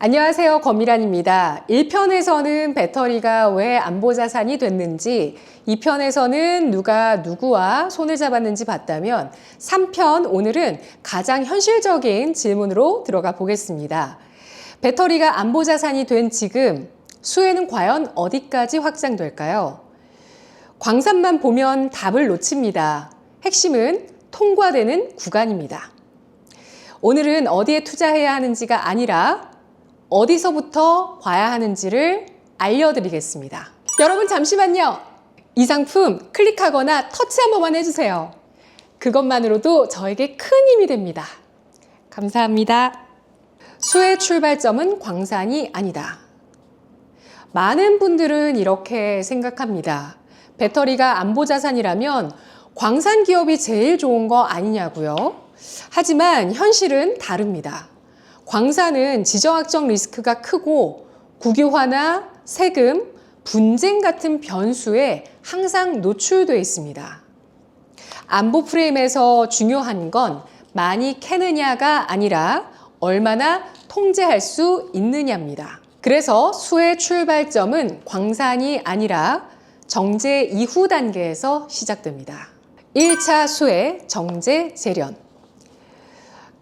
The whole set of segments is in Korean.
안녕하세요. 권미란입니다. 1편에서는 배터리가 왜 안보자산이 됐는지, 2편에서는 누가 누구와 손을 잡았는지 봤다면, 3편 오늘은 가장 현실적인 질문으로 들어가 보겠습니다. 배터리가 안보자산이 된 지금, 수혜는 과연 어디까지 확장될까요? 광산만 보면 답을 놓칩니다. 핵심은 통과되는 구간입니다. 오늘은 어디에 투자해야 하는지가 아니라 어디서부터 봐야 하는지를 알려드리겠습니다. 여러분 잠시만요. 이 상품 클릭하거나 터치 한 번만 해주세요. 그것만으로도 저에게 큰 힘이 됩니다. 감사합니다. 수의 출발점은 광산이 아니다. 많은 분들은 이렇게 생각합니다. 배터리가 안보자산이라면 광산 기업이 제일 좋은 거 아니냐고요? 하지만 현실은 다릅니다. 광산은 지정학적 리스크가 크고 국유화나 세금, 분쟁 같은 변수에 항상 노출되어 있습니다. 안보 프레임에서 중요한 건 많이 캐느냐가 아니라 얼마나 통제할 수 있느냐입니다. 그래서 수의 출발점은 광산이 아니라 정제 이후 단계에서 시작됩니다. 1차 수의 정제 재련.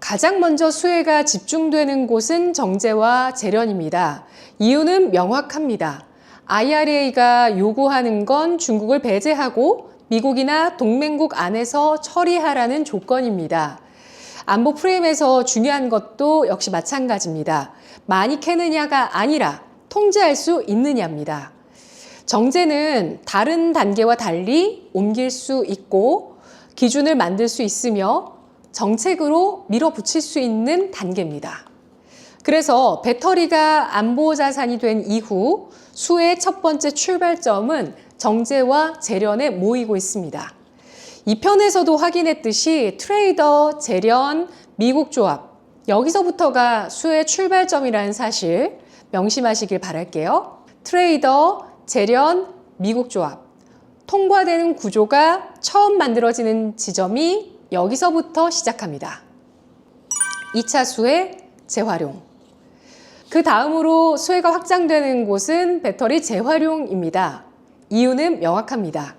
가장 먼저 수혜가 집중되는 곳은 정제와 재련입니다. 이유는 명확합니다. IRA가 요구하는 건 중국을 배제하고 미국이나 동맹국 안에서 처리하라는 조건입니다. 안보 프레임에서 중요한 것도 역시 마찬가지입니다. 많이 캐느냐가 아니라 통제할 수 있느냐입니다. 정제는 다른 단계와 달리 옮길 수 있고 기준을 만들 수 있으며 정책으로 밀어붙일 수 있는 단계입니다. 그래서 배터리가 안보 자산이 된 이후 수의 첫 번째 출발점은 정제와 재련에 모이고 있습니다. 이 편에서도 확인했듯이 트레이더, 재련, 미국 조합, 여기서부터가 수의 출발점이라는 사실 명심하시길 바랄게요. 트레이더, 재련, 미국 조합. 통과되는 구조가 처음 만들어지는 지점이 여기서부터 시작합니다. 2차 수혜 재활용. 그 다음으로 수혜가 확장되는 곳은 배터리 재활용입니다. 이유는 명확합니다.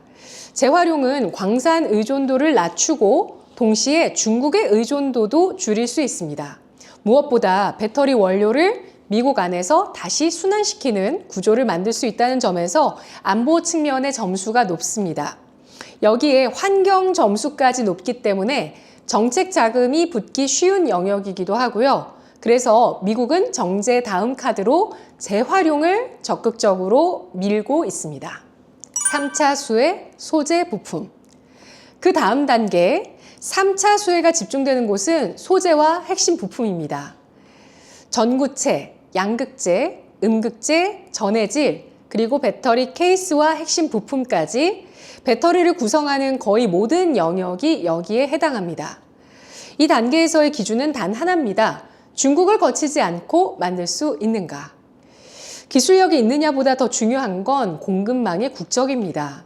재활용은 광산 의존도를 낮추고 동시에 중국의 의존도도 줄일 수 있습니다. 무엇보다 배터리 원료를 미국 안에서 다시 순환시키는 구조를 만들 수 있다는 점에서 안보 측면의 점수가 높습니다. 여기에 환경 점수까지 높기 때문에 정책 자금이 붙기 쉬운 영역이기도 하고요. 그래서 미국은 정제 다음 카드로 재활용을 적극적으로 밀고 있습니다. 3차 수혜 소재 부품. 그 다음 단계 3차 수혜가 집중되는 곳은 소재와 핵심 부품입니다. 전구체, 양극재, 음극재, 전해질, 그리고 배터리 케이스와 핵심 부품까지 배터리를 구성하는 거의 모든 영역이 여기에 해당합니다. 이 단계에서의 기준은 단 하나입니다. 중국을 거치지 않고 만들 수 있는가. 기술력이 있느냐보다 더 중요한 건 공급망의 국적입니다.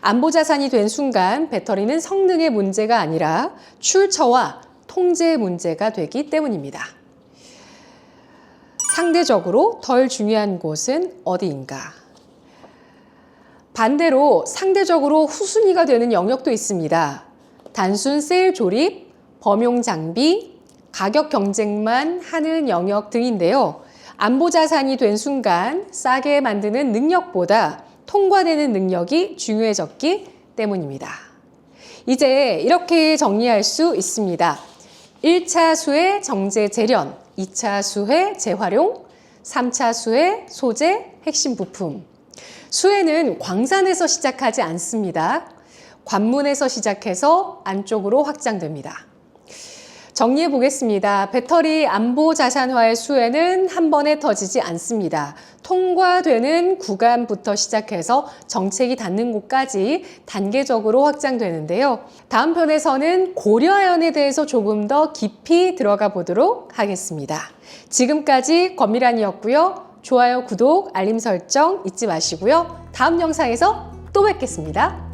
안보 자산이 된 순간 배터리는 성능의 문제가 아니라 출처와 통제 문제가 되기 때문입니다. 상대적으로 덜 중요한 곳은 어디인가? 반대로 상대적으로 후순위가 되는 영역도 있습니다. 단순 세일 조립, 범용 장비, 가격 경쟁만 하는 영역 등인데요. 안보 자산이 된 순간 싸게 만드는 능력보다 통과되는 능력이 중요해졌기 때문입니다. 이제 이렇게 정리할 수 있습니다. 1차 수의 정제 재련, 2차 수의 재활용, 3차 수의 소재, 핵심 부품. 수혜는 광산에서 시작하지 않습니다. 관문에서 시작해서 안쪽으로 확장됩니다. 정리해 보겠습니다. 배터리 안보 자산화의 수혜는 한 번에 터지지 않습니다. 통과되는 구간부터 시작해서 정책이 닿는 곳까지 단계적으로 확장되는데요. 다음 편에서는 고려아연에 대해서 조금 더 깊이 들어가 보도록 하겠습니다. 지금까지 권미란이었고요. 좋아요, 구독, 알림 설정 잊지 마시고요. 다음 영상에서 또 뵙겠습니다.